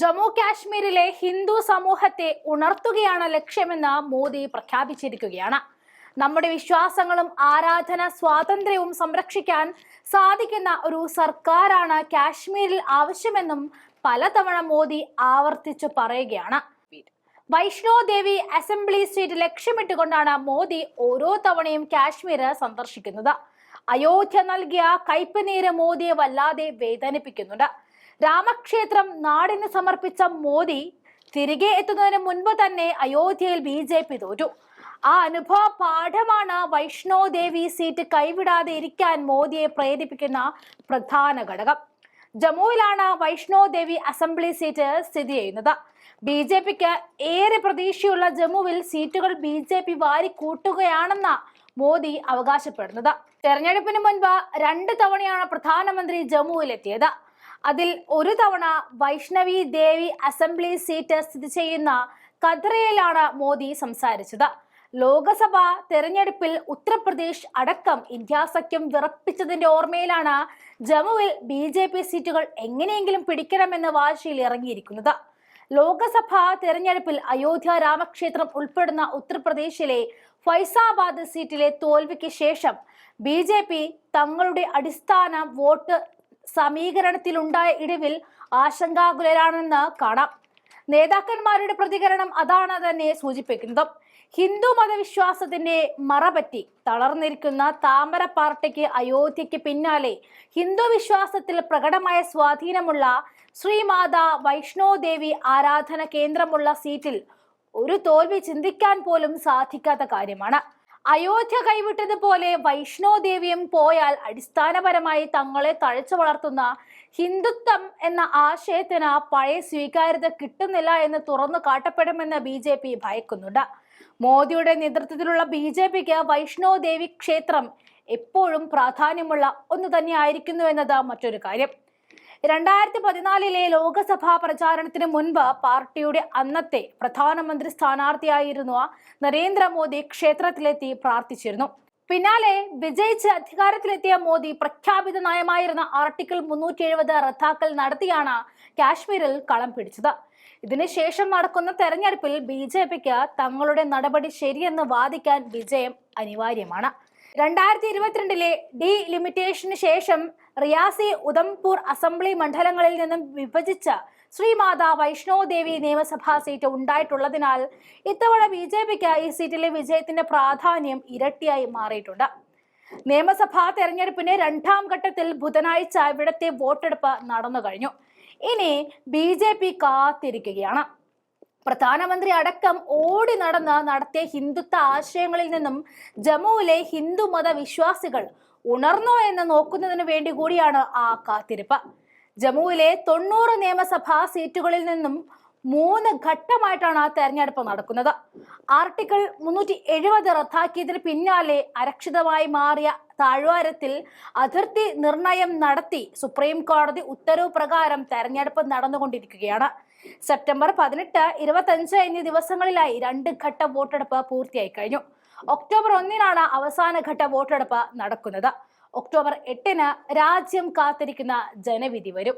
ജമ്മു കാശ്മീരിലെ ഹിന്ദു സമൂഹത്തെ ഉണർത്തുകയാണ് ലക്ഷ്യമെന്ന് മോദി പ്രഖ്യാപിച്ചിരിക്കുകയാണ്. നമ്മുടെ വിശ്വാസങ്ങളും ആരാധന സ്വാതന്ത്ര്യവും സംരക്ഷിക്കാൻ സാധിക്കുന്ന ഒരു സർക്കാരാണ് കാശ്മീരിൽ ആവശ്യമെന്നും പലതവണ മോദി ആവർത്തിച്ചു പറയുകയാണ്. വൈഷ്ണോ ദേവി അസംബ്ലി സീറ്റ് ലക്ഷ്യമിട്ടുകൊണ്ടാണ് മോദി ഓരോ തവണയും കാശ്മീർ സന്ദർശിക്കുന്നത്. അയോധ്യ നൽകിയ കയ്പ് മോദിയെ വല്ലാതെ വേദനിപ്പിക്കുന്നുണ്ട്. രാമക്ഷേത്രം നാടിന് സമർപ്പിച്ച മോദി തിരികെ എത്തുന്നതിന് മുൻപ് തന്നെ അയോധ്യയിൽ ബി ജെ പി തോറ്റു. ആ അനുഭവ പാഠമാണ് വൈഷ്ണോ ദേവി സീറ്റ് കൈവിടാതെ ഇരിക്കാൻ മോദിയെ പ്രേരിപ്പിക്കുന്ന പ്രധാന ഘടകം. ജമ്മുവിലാണ് വൈഷ്ണോ ദേവി അസംബ്ലി സീറ്റ് സ്ഥിതി ചെയ്യുന്നത്. ബി ജെ പിക്ക് ഏറെ പ്രതീക്ഷയുള്ള ജമ്മുവിൽ സീറ്റുകൾ ബി ജെ പി വാരി കൂട്ടുകയാണെന്ന മോദി അവകാശപ്പെടുന്നത്. തെരഞ്ഞെടുപ്പിന് മുൻപ് രണ്ട് തവണയാണ് പ്രധാനമന്ത്രി ജമ്മുവിലെത്തിയത്. അതിൽ ഒരു തവണ വൈഷ്ണവി ദേവി അസംബ്ലി സീറ്റ് സ്ഥിതി ചെയ്യുന്ന കദ്രയിലാണ് മോദി സംസാരിച്ചത്. ലോക്സഭ തെരഞ്ഞെടുപ്പിൽ ഉത്തർപ്രദേശ് അടക്കം ഇന്ത്യ സഖ്യം വിറപ്പിച്ചതിന്റെ ഓർമ്മയിലാണ് ജമ്മുവിൽ ബി ജെ പി സീറ്റുകൾ എങ്ങനെയെങ്കിലും പിടിക്കണമെന്ന വാശിയിൽ ഇറങ്ങിയിരിക്കുന്നത്. ലോക്സഭാ തെരഞ്ഞെടുപ്പിൽ അയോധ്യ രാമക്ഷേത്രം ഉൾപ്പെടുന്ന ഉത്തർപ്രദേശിലെ ഫൈസാബാദ് സീറ്റിലെ തോൽവിക്ക് ശേഷം ബി ജെ പി തങ്ങളുടെ അടിസ്ഥാന വോട്ട് സമീകരണത്തിലുണ്ടായ ഇടിവിൽ ആശങ്കാകുലരാണെന്ന് കാണാം. നേതാക്കന്മാരുടെ പ്രതികരണം അതാണ് തന്നെ സൂചിപ്പിക്കുന്നത്. ഹിന്ദു മതവിശ്വാസത്തിന്റെ മറപറ്റി തളർന്നിരിക്കുന്ന താമര പാർട്ടിക്ക് അയോധ്യയ്ക്ക് പിന്നാലെ ഹിന്ദു വിശ്വാസത്തിൽ പ്രകടമായ സ്വാധീനമുള്ള ശ്രീമാത വൈഷ്ണോദേവി ആരാധന കേന്ദ്രമുള്ള സീറ്റിൽ ഒരു തോൽവി ചിന്തിക്കാൻ പോലും സാധിക്കാത്ത കാര്യമാണ്. അയോധ്യ കൈവിട്ടതുപോലെ വൈഷ്ണോ ദേവിയും പോയാൽ അടിസ്ഥാനപരമായി തങ്ങളെ തഴച്ചു വളർത്തുന്ന ഹിന്ദുത്വം എന്ന ആശയത്തിന് പഴയ സ്വീകാര്യത കിട്ടുന്നില്ല എന്ന് തുറന്നു കാട്ടപ്പെടുമെന്ന് ബി ജെ പി ഭയക്കുന്നുണ്ട്. മോദിയുടെ നേതൃത്വത്തിലുള്ള ബി ജെ പിക്ക് വൈഷ്ണോ ദേവി ക്ഷേത്രം എപ്പോഴും പ്രാധാന്യമുള്ള ഒന്ന് തന്നെയായിരിക്കുന്നു എന്നത് മറ്റൊരു കാര്യം. രണ്ടായിരത്തി പതിനാലിലെ ലോക്സഭാ പ്രചാരണത്തിന് മുൻപ് പാർട്ടിയുടെ അന്നത്തെ പ്രധാനമന്ത്രി സ്ഥാനാർത്ഥിയായിരുന്ന നരേന്ദ്രമോദി ക്ഷേത്രത്തിലെത്തി പ്രാർത്ഥിച്ചിരുന്നു. പിന്നാലെ വിജയിച്ച് അധികാരത്തിലെത്തിയ മോദി പ്രഖ്യാപിത നയമായിരുന്ന ആർട്ടിക്കിൾ മുന്നൂറ്റി എഴുപത് റദ്ദാക്കൽ നടത്തിയാണ് കാശ്മീരിൽ കളം പിടിച്ചത്. ഇതിനുശേഷം നടക്കുന്ന തെരഞ്ഞെടുപ്പിൽ ബി ജെ പിക്ക് തങ്ങളുടെ നടപടി ശരിയെന്ന് വാദിക്കാൻ വിജയം അനിവാര്യമാണ്. രണ്ടായിരത്തി ഇരുപത്തിരണ്ടിലെ ഡി ലിമിറ്റേഷന് ശേഷം റിയാസി ഉദംപൂർ അസംബ്ലി മണ്ഡലങ്ങളിൽ നിന്നും വിഭജിച്ച ശ്രീമാതാ വൈഷ്ണോ ദേവി നിയമസഭാ സീറ്റ് ഉണ്ടായിട്ടുള്ളതിനാൽ ഇത്തവണ ബി ജെ പിക്ക് ഈ സീറ്റിലെ വിജയത്തിന്റെ പ്രാധാന്യം ഇരട്ടിയായി മാറിയിട്ടുണ്ട്. നിയമസഭാ തെരഞ്ഞെടുപ്പിന്റെ രണ്ടാം ഘട്ടത്തിൽ ബുധനാഴ്ച ഇവിടത്തെ വോട്ടെടുപ്പ് നടന്നു കഴിഞ്ഞു. ഇനി ബി ജെ പി കാത്തിരിക്കുകയാണ്. പ്രധാനമന്ത്രി അടക്കം ഓടി നടന്ന് നടത്തിയ ഹിന്ദുത്വ ആശയങ്ങളിൽ നിന്നും ജമ്മുവിലെ ഹിന്ദു മത വിശ്വാസികൾ ഉണർന്നോ എന്ന് നോക്കുന്നതിന് വേണ്ടി കൂടിയാണ് ആ കാത്തിരിപ്പ്. ജമ്മുവിലെ തൊണ്ണൂറ് നിയമസഭാ സീറ്റുകളിൽ നിന്നും മൂന്ന് ഘട്ടമായിട്ടാണ് ആ തെരഞ്ഞെടുപ്പ് നടക്കുന്നത്. ആർട്ടിക്കിൾ മുന്നൂറ്റി എഴുപത് റദ്ദാക്കിയതിന് പിന്നാലെ അരക്ഷിതമായി മാറിയ താഴ്വാരത്തിൽ അതിർത്തി നിർണയം നടത്തി സുപ്രീം കോടതി ഉത്തരവ് പ്രകാരം തെരഞ്ഞെടുപ്പ് നടന്നുകൊണ്ടിരിക്കുകയാണ്. സെപ്റ്റംബർ പതിനെട്ട് ഇരുപത്തഞ്ച് എന്നീ ദിവസങ്ങളിലായി രണ്ട് ഘട്ട വോട്ടെടുപ്പ് പൂർത്തിയായി കഴിഞ്ഞു. ഒക്ടോബർ ഒന്നിനാണ് അവസാന ഘട്ട വോട്ടെടുപ്പ് നടക്കുന്നത്. ഒക്ടോബർ എട്ടിന് രാജ്യം കാത്തിരിക്കുന്ന ജനവിധി വരും.